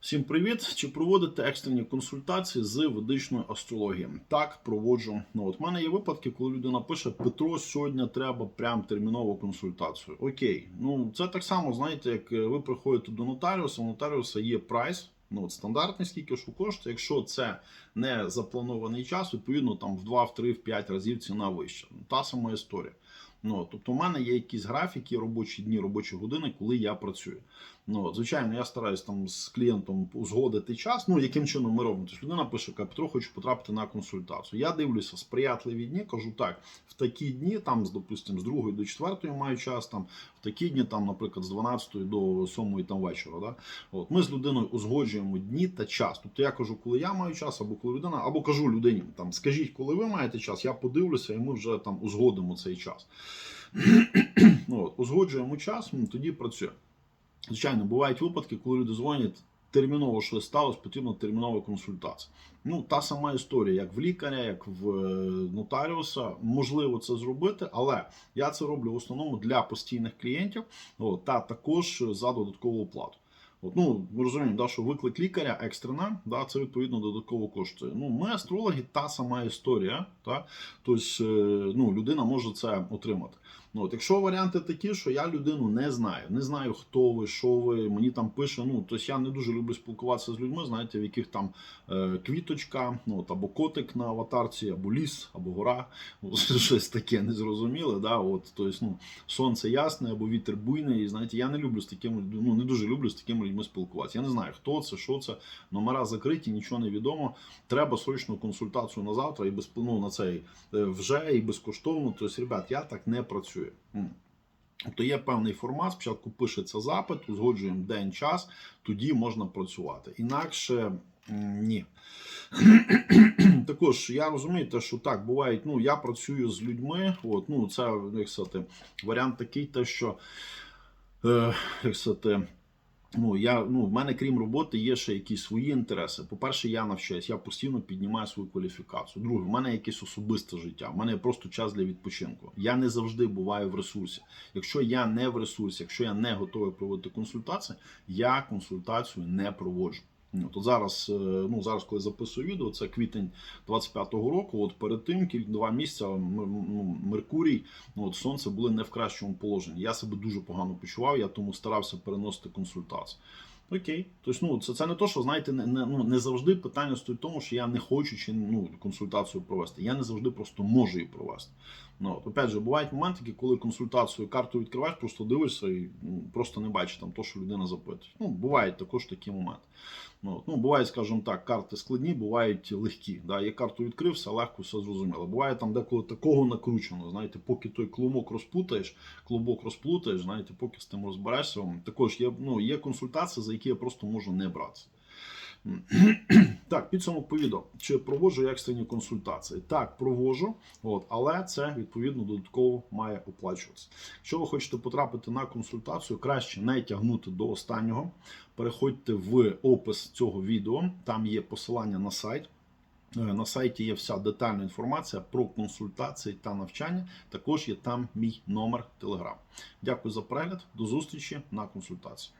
Всім привіт! Чи проводите екстрені консультації з ведичної астрології? Так, проводжу. Ну от в мене є випадки, коли людина пише: Петро, сьогодні треба прям термінову консультацію. Окей, ну це так само, знаєте, як е, ви приходите до нотаріуса, у нотаріуса є прайс. Ну, от стандартний, скільки що коштує. Якщо це не запланований час, відповідно там в 2, в 3, в 5 разів ціна вища. Та сама історія. Ну, тобто, у мене є якісь графіки, робочі дні, робочі години, коли я працюю. Ну, звичайно, я стараюсь там з клієнтом узгодити час. Ну, яким чином ми робимо? Тобто людина пише, каже, Петро, хочу потрапити на консультацію. Я дивлюся сприятливі дні, кажу так, в такі дні, там, допустим, з 2 до 4 маю час, там, в такі дні, там, наприклад, з 12 до 7 там, вечора. Да? От, ми з людиною узгоджуємо дні та час. Тобто я кажу, коли я маю час, або коли людина, або кажу людині, там, скажіть, коли ви маєте час, я подивлюся, і ми вже там узгодимо цей час. Ну, от, узгоджуємо час, тоді працює. Звичайно, бувають випадки, коли люди дзвонять. Терміново щось сталося, потрібна термінова консультація. Ну, та сама історія, як в лікаря, як в е, нотаріуса. Можливо це зробити, але я це роблю в основному для постійних клієнтів та також за додаткову оплату. От, ну, ми розуміємо, да, що виклик лікаря екстрена, да, це відповідно додатково коштує. Ну, ми астрологи, та сама історія. Та, тобто, ну, людина може це отримати. Ну, от, якщо варіанти такі, що я людину не знаю, не знаю, хто ви, що ви, мені там пише. Ну, тобто я не дуже люблю спілкуватися з людьми, знаєте, в яких там е, квіточка, ну, от, або котик на аватарці, або ліс, або гора, от, щось таке незрозуміле. Да, от, тобто, ну, сонце ясне, або вітер буйний. І, знаєте, я не люблю з такими ну, не дуже люблю з такими людьми спілкуватися. Я не знаю, хто це, що це, номера закриті, нічого не відомо. Треба срочну консультацію на завтра і без ну, на цей е, вже і безкоштовно. Тобто, ребят, я так не працюю. Тобто є певний формат, спочатку пишеться запит, узгоджуємо день, час, тоді можна працювати. Інакше ні. Також я розумію, те, що так бувають. Ну, я працюю з людьми. От, ну, це як сказати, варіант такий, те, що е, як сказати, Ну, я, ну, в мене, крім роботи, є ще якісь свої інтереси. По-перше, я навчаюсь, я постійно піднімаю свою кваліфікацію. Друге, в мене якесь особисте життя, в мене просто час для відпочинку. Я не завжди буваю в ресурсі. Якщо я не в ресурсі, якщо я не готовий проводити консультації, я консультацію не проводжу. Ну, то зараз, е, ну зараз, коли записую відео, це квітень 25-го року. От перед тим кілька два місяці М- Меркурій, ну от сонце були не в кращому положенні. Я себе дуже погано почував, я тому старався переносити консультацію. Окей, тобто, ну це, це не то, що знаєте, не, не, ну, не завжди питання стоїть в тому, що я не хочу чи ну, консультацію провести. Я не завжди просто можу її провести. Ну, от, опять же, бувають моменти, коли консультацію карту відкриваєш, просто дивишся і ну, просто не бачиш там то, що людина запитує. Ну, бувають також такі моменти. Ну, ну, бувають, скажімо так, карти складні, бувають легкі. Да? Я карту відкрив, все легко, все зрозуміло. Буває там деколи такого накручено. Знаєте, поки той клубок розпутаєш, клубок розплутаєш, знаєте, поки з тим розберешся. Також є, ну, є консультації, за які я просто можу не братися. Так, підсумок по. Чи проводжу екстрені консультації? Так, проводжу, от, але це відповідно додатково має оплачуватися. Якщо ви хочете потрапити на консультацію, краще не тягнути до останнього. Переходьте в опис цього відео, там є посилання на сайт. Е, На сайті є вся детальна інформація про консультації та навчання. Також є там мій номер Telegram. Дякую за перегляд. До зустрічі на консультації.